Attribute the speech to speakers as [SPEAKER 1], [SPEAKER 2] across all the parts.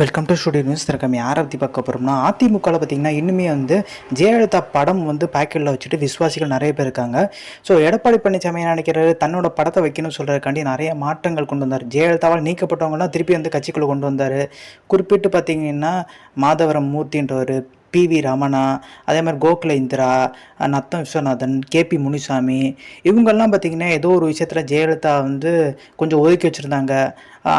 [SPEAKER 1] Welcome to studio news திறக்கம். யாரை பற்றி பார்க்க போகிறோம்னா அதிமுகவில் பார்த்தீங்கன்னா இன்னுமே வந்து ஜெயலலிதா படம் வந்து பேக்கெட்டில் வச்சுட்டு விசுவாசிகள் நிறைய பேர் இருக்காங்க. ஸோ எடப்பாடி பழனிசாமி என்ன நினைக்கிறாரு? தன்னோட படத்தை வைக்கணும்னு சொல்கிறதுக்காண்டி நிறைய மாற்றங்கள் கொண்டு வந்தார். ஜெயலலிதாவால் நீக்கப்பட்டவங்களாம் திருப்பி வந்து கட்சிக்குள்ளே கொண்டு வந்தார். குறிப்பிட்டு பார்த்தீங்கன்னா மாதவரம் மூர்த்தின்றவர் பி வி ரமணா அதே மாதிரி கோகுல இந்திரா நத்தம் விஸ்வநாதன் கேபி முனிசாமி இவங்கெல்லாம் பார்த்திங்கன்னா ஏதோ ஒரு விஷயத்தில் ஜெயலலிதா வந்து கொஞ்சம் ஒதுக்கி வச்சுருந்தாங்க.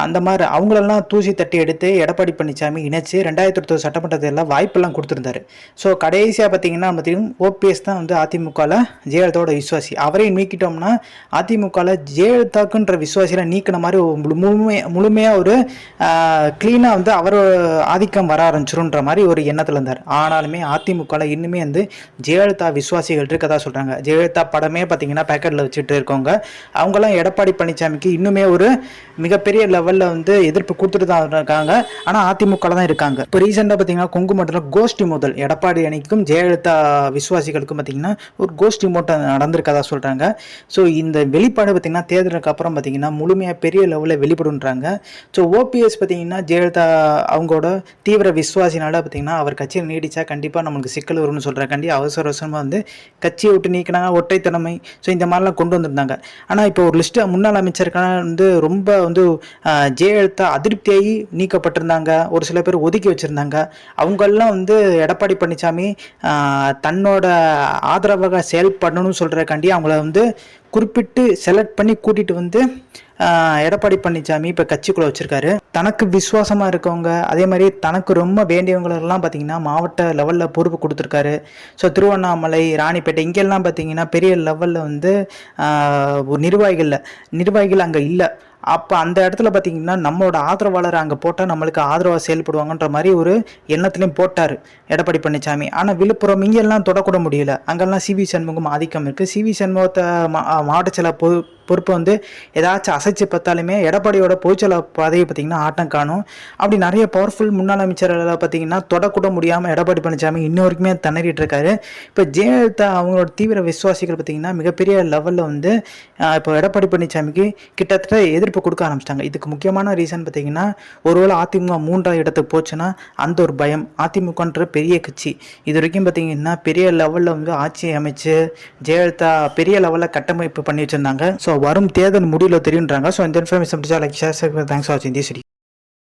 [SPEAKER 1] அந்த மாதிரி அவங்களெல்லாம் தூசி தட்டி எடுத்து எடப்பாடி பழனிசாமி இணைச்சு ரெண்டாயிரத்தி ஒருத்தர் சட்டமன்ற தேர்தலில் வாய்ப்பெல்லாம் கொடுத்துருந்தாரு. ஸோ கடைசியாக பார்த்தீங்கன்னா பார்த்தீங்கன்னா ஓபிஎஸ் தான் வந்து அதிமுகவில் ஜெயலலிதாவோட விசுவாசி. அவரையும் நீக்கிட்டோம்னா அதிமுகவில் ஜெயலலிதாக்குன்ற விசுவாசியில் நீக்கின மாதிரி ஒரு முழு- முழுமையாக ஒரு க்ளீனாக வந்து அவர் ஆதிக்கம் வர ஆரம்பிச்சிருன்ற மாதிரி ஒரு எண்ணத்தில் இருந்தார். ஆனாலுமே அதிமுகவில் இன்னுமே வந்து ஜெயலலிதா விசுவாசிகள் இருக்கதா சொல்கிறாங்க ஜெயலலிதா படமே பார்த்தீங்கன்னா பேக்கெட்டில் வச்சுட்டு இருக்கவங்க. அவங்கெல்லாம் எடப்பாடி பழனிசாமிக்கு இன்னுமே ஒரு மிகப்பெரிய லெவலில் வந்து எதிர்ப்பு கொடுத்துட்டு தான் இருக்காங்க. ஆனால் அதிமுகவில் தான் இருக்காங்க. இப்போ ரீசெண்டாக பார்த்தீங்கன்னா கொங்கு மண்டலம் கோஷ்டி மோதல். எடப்பாடி அணிக்கும் ஜெயலலிதா விசுவாசிகளுக்கும் பார்த்தீங்கன்னா ஒரு கோஷ்டி மோட்டம் நடந்திருக்கதா சொல்கிறாங்க ஸோ இந்த வெளிப்பாடு பார்த்தீங்கன்னா தேர்தலுக்கு அப்புறம் பார்த்தீங்கன்னா முழுமையாக பெரிய லெவலில் வெளிப்படுன்றாங்க ஸோ ஓபிஎஸ் பார்த்தீங்கன்னா ஜெயலலிதா அவங்களோட தீவிர விசுவாசினால் பார்த்தீங்கன்னா அவர் கட்சியில் நீடிச்சு கண்டிப்பாக நம்மளுக்கு சிக்கல் வரும்னு சொல்கிறக்காண்டி அவசர அவசரமாக வந்து கட்சியை விட்டு நீக்கினாங்க ஒற்றைத்தன்மை. ஸோ இந்த மாதிரிலாம் கொண்டு வந்திருந்தாங்க. ஆனால் இப்போ ஒரு லிஸ்ட்டு முன்னாள் அமைச்சருக்கான வந்து ரொம்ப வந்து ஜெயலலிதா அதிருப்தியாகி நீக்கப்பட்டிருந்தாங்க. ஒரு சில பேர் ஒதுக்கி வச்சுருந்தாங்க. அவங்கெல்லாம் வந்து எடப்பாடி பழனிசாமி தன்னோட ஆதரவாக செயல்படணும்னு சொல்கிறக்காண்டி அவங்கள வந்து குறிப்பிட்டு செலக்ட் பண்ணி கூட்டிகிட்டு வந்து எடப்பாடி பழனிசாமி இப்போ கட்சிக்குள்ளே வச்சுருக்காரு. தனக்கு விசுவாசமாக இருக்கவங்க அதே மாதிரி தனக்கு ரொம்ப வேண்டியவங்களெல்லாம் பார்த்தீங்கன்னா மாவட்ட லெவலில் பொறுப்பு கொடுத்துருக்காரு. ஸோ திருவண்ணாமலை ராணிப்பேட்டை இங்கெல்லாம் பார்த்தீங்கன்னா பெரிய லெவலில் வந்து நிர்வாகிகளில். நிர்வாகிகள் அங்கே இல்லை. அப்போ அந்த இடத்துல பார்த்தீங்கன்னா நம்மளோட ஆதரவாளர் அங்கே போட்டால் நம்மளுக்கு ஆதரவாக செயல்படுவாங்கன்ற மாதிரி ஒரு எண்ணத்துலையும் போட்டார் எடப்பாடி பழனிசாமி. ஆனால் விழுப்புரம் இங்கெல்லாம் தொடக்கூட முடியல. அங்கெல்லாம் சிவி சண்முகம் ஆதிக்கம் இருக்குது சிவி சண்முகத்தை மா- மாவட்ட செல பொ பொறுப்பை வந்து ஏதாச்சும் அசைச்சு பார்த்தாலுமே எடப்பாடியோட பொதுச்செயலர் பதவி பார்த்தீங்கன்னா ஆட்டம் காணும். அப்படி நிறைய பவர்ஃபுல் முன்னாள் அமைச்சர்களை பார்த்தீங்கன்னா தொடக்கூட முடியாமல் எடப்பாடி பழனிசாமி இன்ன வரைக்குமே திணறிட்டு இருக்காரு. இப்போ ஜெயலலிதா அவங்களோட தீவிர விசுவாசிகள் பார்த்தீங்கன்னா மிகப்பெரிய லெவலில் வந்து இப்போ எடப்பாடி பழனிசாமிக்கு கிட்டத்தட்ட எதிர்ப்பு கொடுக்க ஆரம்பிச்சிட்டாங்க. இதுக்கு முக்கியமான ரீசன் பார்த்தீங்கன்னா ஒருவேளை அதிமுக மூன்றாவது இடத்துக்கு போச்சுன்னா அந்த ஒரு பயம். அதிமுகன்ற பெரிய கட்சி. இது வரைக்கும் பார்த்தீங்கன்னா பெரிய லெவலில் வந்து ஆட்சி அமைச்சு ஜெயலலிதா பெரிய லெவலில் கட்டமைப்பு பண்ணி வச்சிருந்தாங்க. ஸோ வரும் தேர்தல் முடிவில் தெரியுன்றாங்க ஸோ இந்த information like share thanks for வாட்சிங் தி